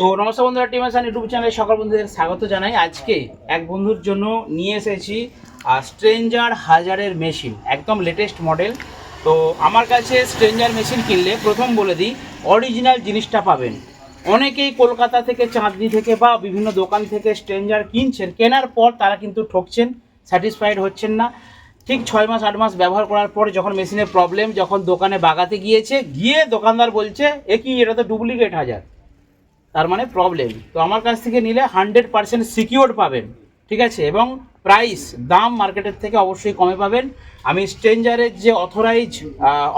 So নমস্কার বন্ধুরা team আসান YouTube চ্যানেলে সকল বন্ধুদের স্বাগত জানাই। আজকে এক বন্ধুর জন্য নিয়ে এসেছি স্ট্রেঞ্জার হাজারের মেশিন একদম লেটেস্ট মডেল তো, আমার কাছে স্ট্রেঞ্জার মেশিন কিনলে প্রথম বলে দিই অরিজিনাল জিনিসটা পাবেন। অনেকেই কলকাতা থেকে, চাঁদনি থেকে বা বিভিন্ন দোকান থেকে স্ট্রেঞ্জার কিনছেন, কেনার পর তারা কিন্তু ঠকছেন স্যাটিসফাইড হচ্ছেন না। ঠিক ছয় মাস, আট মাস ব্যবহার করার পর যখন মেশিনের প্রবলেম যখন দোকানে বাগাতে গিয়েছে, গিয়ে দোকানদার বলছে, এ কি, এটা তো ডুপ্লিকেট হাজার তার মানে প্রবলেম তো আমার কাছ থেকে নিলে হান্ড্রেড পার্সেন্ট সিকিওর পাবেন, ঠিক আছে? এবং প্রাইস দাম মার্কেটের থেকে অবশ্যই কমে পাবেন। আমি স্ট্রেঞ্জারের যে অথরাইজ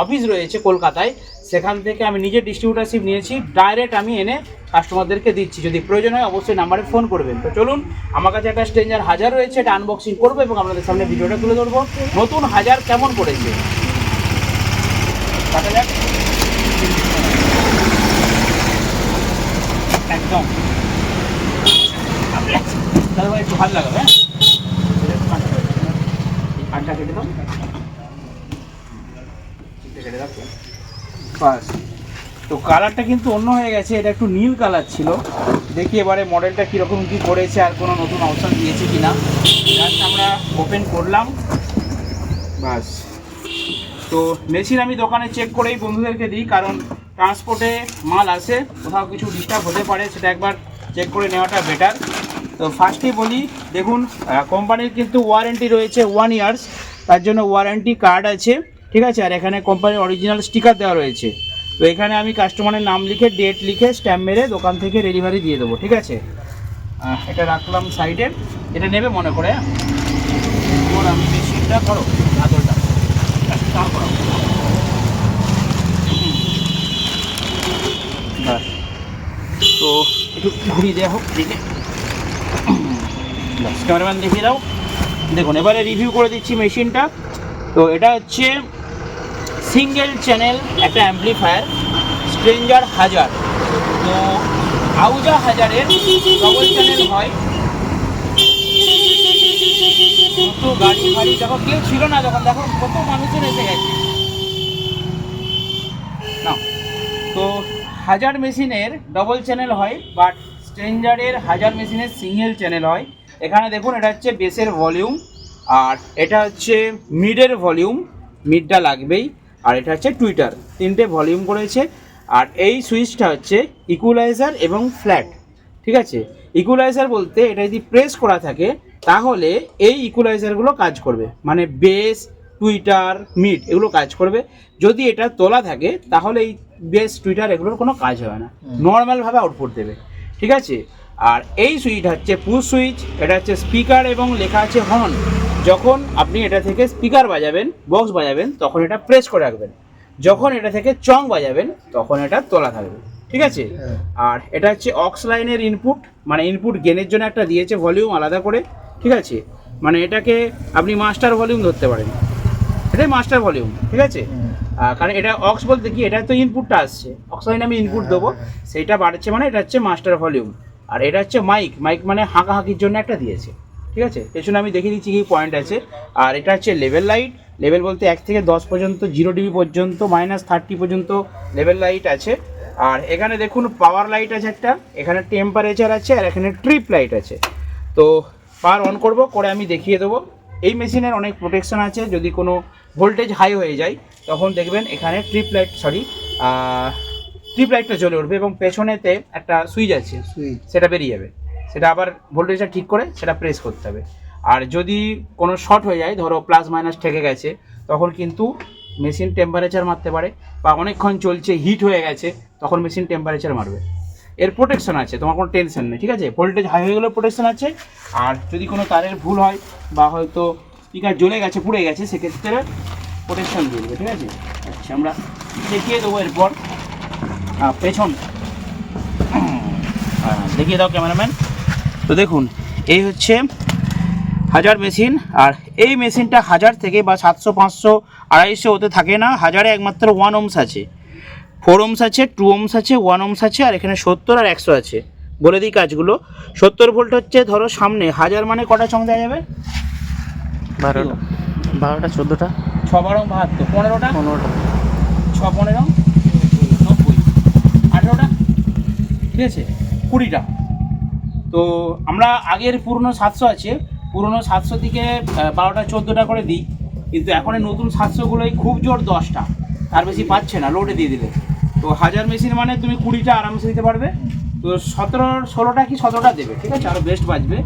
অফিস রয়েছে কলকাতায়, সেখান থেকে আমি নিজে ডিস্ট্রিবিউটারশিপ নিয়েছি ডাইরেক্ট আমি এনে কাস্টমারদেরকে দিচ্ছি। যদি প্রয়োজন হয় অবশ্যই নাম্বারে ফোন করবেন। তো চলুন, আমার কাছে একটা স্ট্রেঞ্জার হাজার রয়েছে, এটা আনবক্সিং করব এবং আপনাদের সামনে ভিডিওটা তুলে ধরবো। নতুন হাজার কেমন করেছে দেখা যাক। একটু ভালো হ্যাঁ? আটটা কেটে বাস। তো কালারটা কিন্তু অন্য হয়ে গেছে, এটা একটু নীল কালার ছিল। দেখি এবারে মডেলটা কীরকম কী করেছে, আর কোনো নতুন অপশান দিয়েছে কি না আমরা ওপেন করলাম। বাস। তো মেশিন আমি দোকানে চেক করেই বন্ধুদেরকে দিই, কারণ ট্রান্সপোর্টে মাল আসে, কোথাও কিছু ডিস্টার্ব হতে পারে, সেটা একবার চেক করে নেওয়াটা বেটার তো ফার্স্টেই বলি, দেখুন কোম্পানির কিন্তু ওয়ারেন্টি রয়েছে ওয়ান ইয়ার্স তার জন্য ওয়ারেন্টি কার্ড আছে, ঠিক আছে? আর এখানে কোম্পানির অরিজিনাল স্টিকার দেওয়া রয়েছে। তো এখানে আমি কাস্টমারের নাম লিখে ডেট লিখে স্ট্যাম্প মেরে দোকান থেকে ডেলিভারি দিয়ে দেবো, ঠিক আছে? এটা রাখলাম সাইডে এটা নেবে মনে করে? আমি মেশিনটা করো আদরটা তারপর ব্যাস তো একটু ঘুরিয়ে দেওয়া হোক ব্যাস ক্যামেরাম্যান দেখিয়ে দাও। দেখুন, এবারে রিভিউ করে দিচ্ছি মেশিনটা তো এটা হচ্ছে সিঙ্গেল চ্যানেল একটা অ্যাম্পলিফায়ার স্ট্রেঞ্জার হাজার তো আউজা হাজারের ডবল চ্যানেল হয়। কত গাড়ি ফাড়ি যখন কেউ ছিল না যখন, দেখো, কত মানুষজন এসে গেছে। না তো হাজার মেশিনের ডবল চ্যানেল হয় বাট স্ট্রেঞ্জারের হাজার মেশিনের সিঙ্গেল চ্যানেল হয়। এখানে দেখুন, এটা হচ্ছে বেসের ভলিউম আর এটা হচ্ছে মিডের ভলিউম মিডটা লাগবেই, আর এটা হচ্ছে টুইটার তিনটে ভলিউম করেছে, আর এই সুইচটা হচ্ছে ইকুয়ালাইজার এবং ফ্ল্যাট ঠিক আছে? ইকুয়ালাইজার বলতে এটা যদি প্রেস করা থাকে, তাহলে এই ইকুয়ালাইজারগুলো কাজ করবে। মানে বেস টুইটার মিড এগুলো কাজ করবে। যদি এটা তোলা থাকে, তাহলে এই বেস টুইটার এগুলোর কোনো কাজ হবে না। নর্মালভাবে আউটপুট দেবে। ঠিক আছে? আর এই সুইচ হচ্ছে পুশ সুইচ এটা হচ্ছে স্পিকার এবং লেখা আছে হর্ন। যখন আপনি এটা থেকে স্পিকার বাজাবেন বক্স বাজাবেন তখন এটা প্রেস করে রাখবেন। যখন এটা থেকে চং বাজাবেন তখন এটা তোলা থাকবে। ঠিক আছে? আর এটা হচ্ছে অক্স লাইনের ইনপুট মানে ইনপুট গেনের জন্য একটা দিয়েছে ভলিউম আলাদা করে। ঠিক আছে? মানে এটাকে আপনি মাস্টার ভলিউম ধরতে পারেন। এটাই মাস্টার ভলিউম ঠিক আছে? কারণ এটা অক্স বলতে কি এটা তো ইনপুটটা আসছে। অক্স লাইনে আমি ইনপুট দেবো। সেইটা বাড়ছে মানে এটা হচ্ছে মাস্টার ভলিউম আর এটা হচ্ছে মাইক মাইক মানে হাঁকাহাঁকির জন্য একটা দিয়েছে। ঠিক আছে? পেছনে আমি দেখিয়ে দিচ্ছি কি পয়েন্ট আছে। আর এটা হচ্ছে লেভেল লাইট লেভেল বলতে এক থেকে দশ পর্যন্ত জিরো ডিবি পর্যন্ত মাইনাস থার্টি পর্যন্ত লেভেল লাইট আছে। আর এখানে দেখুন পাওয়ার লাইট আছে একটা এখানে টেম্পারেচার আছে আর এখানে ট্রিপ লাইট আছে। তো পাওয়ার অন করব করে আমি দেখিয়ে দেবো। এই মেশিনের অনেক প্রোটেকশন আছে। যদি কোনো ভোল্টেজ হাই হয়ে যায় তখন দেখবেন এখানে ট্রিপ লাইট সরি ট্রিপ লাইটটা জ্বলে উঠবে এবং পেছনেতে একটা সুইচ আছে সুইচ সেটা বেরিয়ে যাবে। সেটা আবার ভোল্টেজটা ঠিক করে সেটা প্রেস করতে হবে। আর যদি কোনো শর্ট হয়ে যায় ধরো প্লাস মাইনাস ঠেকে গেছে তখন কিন্তু মেশিন টেম্পারেচার মারতে পারে বা অনেকক্ষণ চলছে হিট হয়ে গেছে তখন মেশিন টেম্পারেচার মারবে। এর প্রোটেকশন আছে তোমার কোনো টেনশন নেই ঠিক আছে? ভোল্টেজ হাই হয়ে গেলেও প্রোটেকশন আছে আর যদি কোনো তারের ভুল হয় বা হয়তো স্পিকার জ্বলে গেছে, পুড়ে গেছে, সেক্ষেত্রে প্রোটেকশন দেবে, ঠিক আছে? আচ্ছা আমরা দেখিয়ে দেবো এরপর পেছন। দেখিয়ে দাও ক্যামেরাম্যান। তো দেখুন, এই হচ্ছে হাজার মেশিন, আর এই মেশিনটা হাজার থেকে বা সাতশো, পাঁচশো, আড়াইশো ওতে থাকে না, হাজারে একমাত্র ওয়ান ওমস আছে। ফোর ওমস আছে টু ওমস আছে ওয়ান ওমস আছে, আর এখানে সত্তর আর একশো আছে। বলে দিই কাজগুলো। সত্তর ভোল্ট হচ্ছে, ধরো সামনে, হাজার মানে কটা চং দেওয়া যাবে? বারোটা। বারোটা চোদ্দোটা? ছ বারো বাহাত্তর। পনেরোটা? পনেরোটা। ছ পনেরো? নব্বই। আঠেরোটা? ঠিক আছে? কুড়িটা। তো আমরা আগের পুরনো সাতশো আছে। পুরনো সাতশো থেকে বারোটা চোদ্দোটা করে দিই। কিন্তু এখন নতুন সাতশোগুলোই খুব জোর দশটা। তার বেশি পাচ্ছে না লোডে দিয়ে দিলে। তো হাজার মেশিন মানে তুমি কুড়িটা আরামসে দিতে পারবে। তো সতেরো ষোলোটা কি সতেরোটা দেবে ঠিক আছে? আরও বেস্ট বাজবে।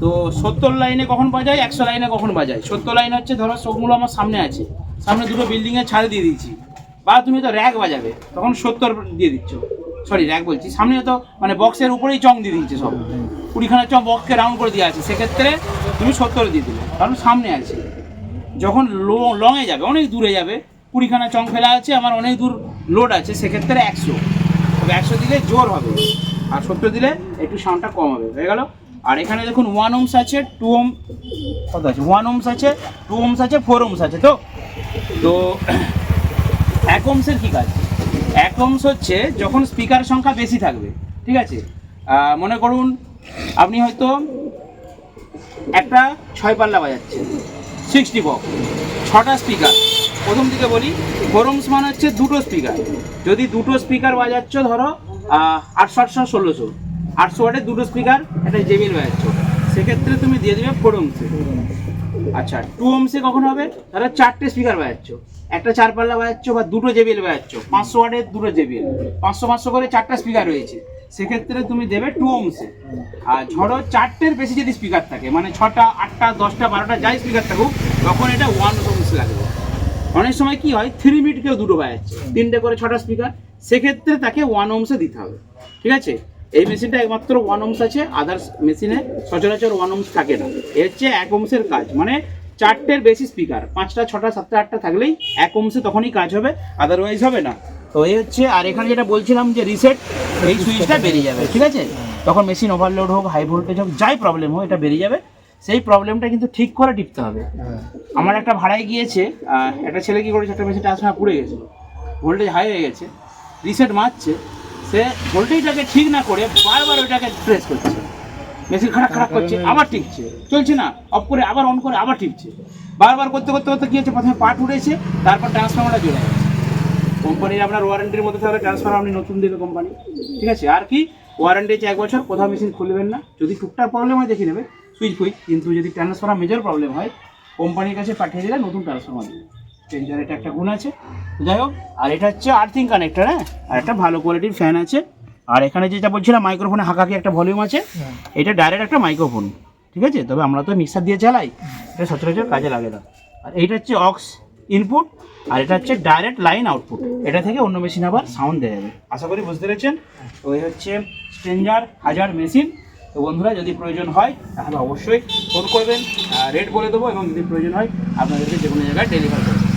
তো সত্তর লাইনে কখন বাজায়? একশো লাইনে কখন বাজায়? সত্তর লাইন হচ্ছে, ধরো সবগুলো আমার সামনে আছে। সামনে দুটো বিল্ডিংয়ের ছাদ দিয়ে দিয়েছি। বা তুমি তো র্যাক বাজাবে। তখন সত্তর দিয়ে দিচ্ছ। সরি র্যাক বলছি। সামনে তো মানে বক্সের উপরেই চং দিয়ে দিচ্ছে সব। কুড়িখানা চং বক্সকে রাউন্ড করে দিয়ে আছে। সেক্ষেত্রে তুমি সত্তর দিয়ে দিলে। কারণ সামনে আছে। যখন লো লংয়ে যাবে, অনেক দূরে যাবে, কুড়িখানা চং ফেলা আছে, আমার অনেক দূর লোড আছে, সেক্ষেত্রে একশো। তবে একশো দিলে জোর হবে। আর সত্তর দিলে একটু সাউন্ডটা কম হবে। হয়ে গেল? আর এখানে দেখুন ওয়ান ওমস আছে টু ওম কত আছে? ওয়ান ওমস আছে টু ওমস আছে ফোর ওমস আছে, তো? তো এক ওমসের কী কাজ? এক ওমস হচ্ছে যখন স্পিকার সংখ্যা বেশি থাকবে, ঠিক আছে? মনে করুন আপনি হয়তো একটা ছয় পাল্লা বাজাচ্ছেন সিক্সটি বক্স ছটা স্পিকার প্রথম দিকে বলি ফোরমস মানে হচ্ছে দুটো স্পিকার যদি দুটো স্পিকার বাজাচ্ছ ধরো আটশো আটশো ষোলোশো আটশো ওয়াটের দুটো স্পিকার একটা জেবিএল বাজাচ্ছ সেক্ষেত্রে তুমি দিয়ে দেবে ফোরমসে আচ্ছা টু ওমসে কখন হবে? ধরো চারটে স্পিকার বাজাচ্ছ। একটা চার পাল্লা বাজাচ্ছ বা দুটো জেবিএল বাজাচ্ছ। পাঁচশো ওয়াটের দুটো জেবিএল পাঁচশো পাঁচশো করে চারটা স্পিকার রয়েছে। সেক্ষেত্রে তুমি দেবে টু ওমসে আর ধরো চারটের বেশি যদি স্পিকার থাকে মানে ছটা, আটটা, দশটা, বারোটা, যাই স্পিকার থাকুক, তখন এটা ওয়ান ওমস লাগবে। অনেক সময় কি হয় থ্রি মিনিট কেউ দুটো বাজাচ্ছে। তিনটে করে ছটা স্পিকার সেক্ষেত্রে তাকে ওয়ান ওমসে দিতে হবে। ঠিক আছে? এই মেশিনটা একমাত্র ওয়ান ওমস আছে আদার্স মেশিনে সচরাচর ওয়ান ওমস থাকে না। এ হচ্ছে এক ওমসের কাজ মানে চারটের বেশি স্পিকার পাঁচটা ছটা সাতটা আটটা থাকলেই এক ওমসে তখনই কাজ হবে আদারওয়াইজ হবে না। তো এই হচ্ছে আর এখানে যেটা বলছিলাম যে রিসেট এই সুইচটা বেরিয়ে যাবে ঠিক আছে? তখন মেশিন ওভারলোড হোক হাই ভোল্টেজ হোক যাই প্রবলেম হোক এটা বেরিয়ে যাবে। সেই প্রবলেমটা কিন্তু ঠিক করে টিপতে হবে। আমার একটা ভাড়ায় গিয়েছে একটা ছেলে কি করেছে একটা মেশিন ট্রান্সফার পুড়ে গেছে ভোল্টেজ হাই হয়ে গেছে রিসেট মারছে। সে ভোল্টেজটাকে ঠিক না করে বারবার ওইটাকে প্রেস করছে। মেশিন খারাপ খারাপ করছে, আবার টিপছে। চলছে না অফ করে, আবার অন করে, আবার টিপছে। বারবার করতে করতে করতে কি হচ্ছে? প্রথমে পার্ট উঠেছে তারপর ট্রান্সফর্মারটা জুড়ে গেছে কোম্পানির আপনার ওয়ারেন্টির মধ্যে থাকলে ট্রান্সফার আপনি নতুন দেবে কোম্পানি ঠিক আছে? আর কি? ওয়ারেন্টি এক বছর, কোথাও মেশিন খুলবেন না। যদি টুকটাক প্রবলেম হয়, দেখে নেবে। সুইচ ফুইচ কিন্তু যদি ট্রান্সফার মেজর প্রবলেম হয় কোম্পানির কাছে পাঠিয়ে দিলে নতুন ট্রান্সফার দেবে চেঞ্জার এটা একটা গুণ আছে। যাই হোক আর এটা হচ্ছে আর্থিং কানেক্টর হ্যাঁ? আর একটা ভালো কোয়ালিটির ফ্যান আছে। আর এখানে যেটা বলছিলাম মাইক্রোফোনে হাঁকাকি একটা ভলিউম আছে। এটা ডাইরেক্ট একটা মাইক্রোফোন ঠিক আছে? তবে আমরা তো মিক্সার দিয়ে চালাই এটা সচরাচর কাজে লাগে না। আর এইটা হচ্ছে অক্স ইনপুট আর এটা হচ্ছে ডাইরেক্ট লাইন আউটপুট এটা থেকে অন্য মেশিন আবার সাউন্ড দেওয়া যাবে। আশা করি বুঝতে পেরেছেন? তো এই হচ্ছে স্ট্রেঞ্জার হাজার মেশিন তো বন্ধুরা যদি প্রয়োজন হয় তাহলে অবশ্যই ফোন করবেন। রেট বলে দেবো এবং যদি প্রয়োজন হয় আপনাদেরকে যে কোনো জায়গায় ডেলিভার করব